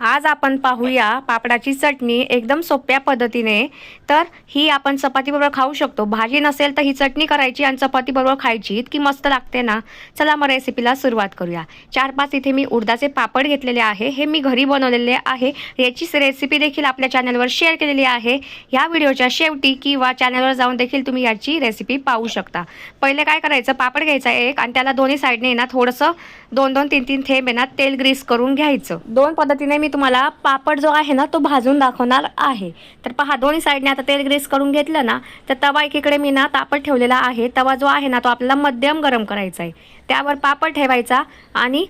आज आपण पाहूया पापडाची चटणी एकदम सोप्या पद्धतीने. तर ही आपण चपातीबरोबर खाऊ शकतो. भाजी नसेल तर ही चटणी करायची आणि चपातीबरोबर खायची. इतकी मस्त लागते ना. चला मग रेसिपीला सुरुवात करूया. चार पाच इथे मी उडदाचे पापड घेतलेले आहे. हे मी घरी बनवलेले आहे. याची रेसिपी देखील आपल्या चॅनलवर शेअर केलेली आहे. या व्हिडिओच्या शेवटी किंवा चॅनलवर जाऊन देखील तुम्ही याची रेसिपी पाहू शकता. पहिले काय करायचं? पापड घ्यायचा एक आणि त्याला दोन्ही साईडने ना थोडंसं दोन दोन तीन तीन थेंब आहे ना तेल ग्रीस करून घ्यायचं. दोन पद्धतीने मी तुम्हाला पापड जो आहे ना तो भाजून दाखवणार आहे. तर पहा दोन्ही साईडने आता तेल ग्रीस करून घेतलं ना तर तवा एकीकडे मी ना तापड ठेवलेला आहे. तवा जो आहे ना तो आपल्याला मध्यम गरम करायचा आहे. त्यावर पापड ठेवायचा आणि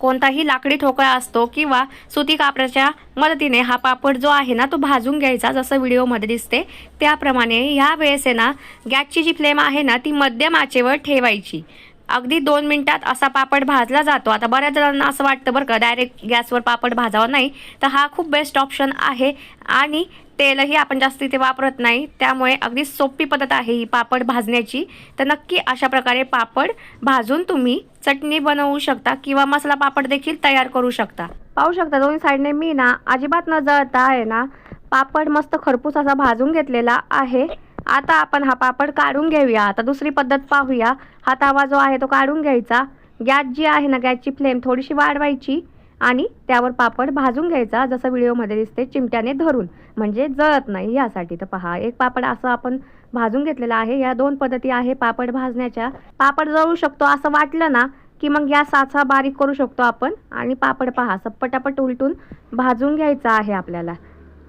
कोणताही लाकडी ठोकळा असतो किंवा सुती कापडाच्या मदतीने हा पापड जो आहे ना तो भाजून घ्यायचा जसं व्हिडिओमध्ये दिसते त्याप्रमाणे ह्या वेळेस आहे ना गॅसची जी फ्लेम आहे ना ती मध्यम आचेवर ठेवायची. अगदी दोन मिनिटात असा पापड भाजला जातो. आता बऱ्याच जणांना असं वाटतं बरं का डायरेक्ट गॅसवर पापड भाजावा नाही. तर हा खूप बेस्ट ऑप्शन आहे आणि तेलही आपण जास्त इथे वापरत नाही. त्यामुळे अगदी सोपी पद्धत आहे ही पापड भाजण्याची. तर नक्की अशा प्रकारे पापड भाजून तुम्ही चटणी बनवू शकता किंवा मसाला पापड देखील तयार करू शकता. पाहू शकता दोन्ही साईडने मी ना अजिबात न जळता आहे ना पापड मस्त खरपूस असा भाजून घेतलेला आहे. आता आपण हा पापड काढून घेऊया. आता दुसरी पद्धत पाहूया. हा तवा जो आहे तो काढून घ्यायचा. गॅस जी आहे ना गॅसची फ्लेम थोडीशी वाढवायची आणि त्यावर पापड भाजून घ्यायचा जसं व्हिडिओमध्ये दिसते चिमट्याने धरून. म्हणजे जळत नाही यासाठी. तर पहा एक पापड असं आपण भाजून घेतलेला आहे. या दोन पद्धती आहे पापड भाजण्याच्या. पापड जळू शकतो असं वाटलं ना की मग गॅस असा बारीक करू शकतो आपण. आणि पापड पहा असं पटापट उलटून भाजून घ्यायचा आहे आपल्याला.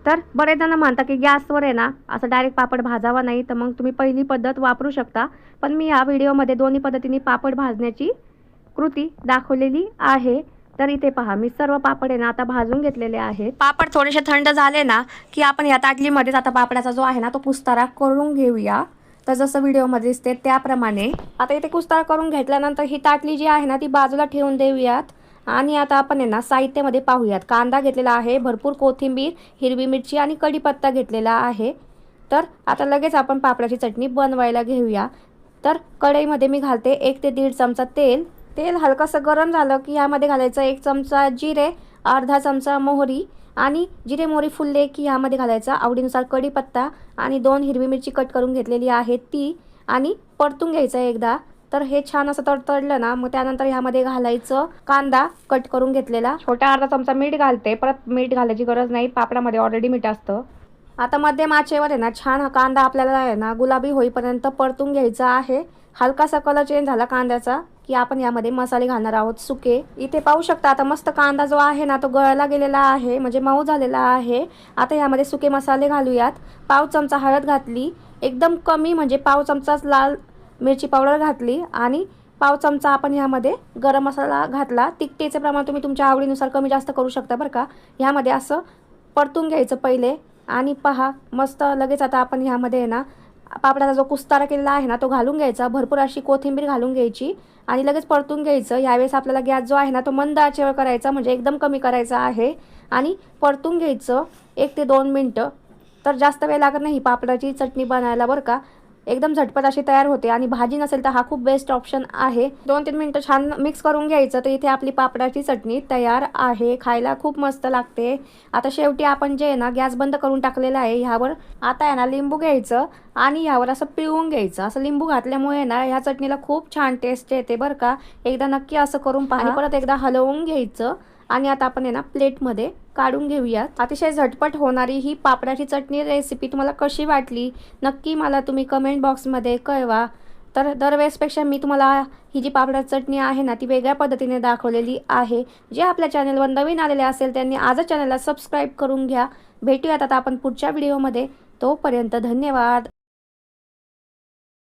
तर बरेच जण म्हणतात की गॅसवर आहे ना असं डायरेक्ट पापड भाजावा नाही तर मग तुम्ही पहिली पद्धत वापरू शकता. पण मी या व्हिडिओमध्ये दोन्ही पद्धतीने पापड भाजण्याची कृती दाखवलेली आहे. तर इथे पहा मी सर्व पापड आहे ना आता भाजून घेतलेले आहेत. पापड थोडेसे थंड झाले ना की आपण या ताटलीमध्येच आता पापडाचा जो आहे ना तो कुस्तारा करून घेऊया. तर जसं व्हिडिओमध्ये दिसते त्याप्रमाणे. आता इथे कुस्तारा करून घेतल्यानंतर ही ताटली जी आहे ना ती बाजूला ठेवून देऊयात. आणि आता आपण आहे ना साहित्यामध्ये पाहूयात. कांदा घेतलेला आहे भरपूर कोथिंबीर हिरवी मिरची आणि कढीपत्ता घेतलेला आहे. तर आता लगेच आपण पापडाची चटणी बनवायला घेऊया. तर कढईमध्ये मी घालते एक ते दीड चमचा तेल. तेल हलकंसं गरम झालं की यामध्ये घालायचं एक चमचा जिरे अर्धा चमचा मोहरी आणि जिरे मोहरी फुलले की यामध्ये घालायचा आवडीनुसार कढीपत्ता आणि दोन हिरवी मिरची कट करून घेतलेली आहे ती. आणि परतून घ्यायचं एकदा. तर हे छान असं तडतडलं ना मग त्यानंतर ह्यामध्ये घालायचं कांदा कट करून घेतलेला. छोटा अर्धा चमचा मीठ घालते. परत मीठ घालायची गरज नाही. पापडामध्ये ऑलरेडी मीठ असतं. आता मध्यम आचेवर आहे ना छान हा कांदा आपल्याला आहे ना गुलाबी होईपर्यंत परतून घ्यायचा आहे. हलकासा कलर चेंज झाला कांद्याचा की आपण यामध्ये मसाले घालणार आहोत. सुके. इथे पाहू शकता आता मस्त कांदा जो आहे ना तो गळला गेलेला आहे म्हणजे मऊ झालेला आहे. आता यामध्ये सुके मसाले घालूयात. पाव चमचा हळद घातली. एकदम कमी म्हणजे पाव चमचाच लाल मिरची पावडर घातली आणि पाव चमचा आपण ह्यामध्ये गरम मसाला घातला. तिखटेचे प्रमाण तुम्ही तुमच्या आवडीनुसार कमी जास्त करू शकता बरं का. ह्यामध्ये असं परतून घ्यायचं पहिले. आणि पहा मस्त लगेच आता आपण ह्यामध्ये आहे ना पापडाचा जो कुस्तारा केलेला आहे ना तो घालून घ्यायचा. भरपूर अशी कोथिंबीर घालून घ्यायची आणि लगेच परतून घ्यायचं. यावेळेस आपल्याला गॅस जो आहे ना तो मंद आचेवर करायचा म्हणजे एकदम कमी करायचा आहे. आणि परतून घ्यायचं एक ते दोन मिनटं. तर जास्त वेळ लागत नाही पापडाची चटणी बनायला बरं का. एकदम झटपट अशी तयार होते आणि भाजी नसेल तर हा खूप बेस्ट ऑप्शन आहे. दोन तीन मिनटं छान मिक्स करून घ्यायचं तर इथे आपली पापडाची चटणी तयार आहे. खायला खूप मस्त लागते. आता शेवटी आपण जे आहे ना गॅस बंद करून टाकलेला आहे. ह्यावर आता आहे ना लिंबू घ्यायचं आणि ह्यावर असं पिळून घ्यायचं. असं लिंबू घातल्यामुळे ना ह्या चटणीला खूप छान टेस्ट येते बरं का. एकदा नक्की असं करून पाणी परत एकदा हलवून घ्यायचं. आणि आता आपण आहे ना प्लेटमध्ये काढून घेऊयात अतिशय झटपट होणारी ही पापडाची चटणी रेसिपी तुम्हाला कशी वाटली? नक्की मला तुम्ही कमेंट बॉक्समध्ये कळवा. तर दरवेळेसपेक्षा मी तुम्हाला ही जी पापडाची चटणी आहे ना ती वेगळ्या पद्धतीने दाखवलेली आहे. जे आपल्या चॅनलवर नवीन आलेले असेल त्यांनी आजच चॅनलला सबस्क्राईब करून घ्या. भेटूयात आता आपण पुढच्या व्हिडिओमध्ये तोपर्यंत धन्यवाद.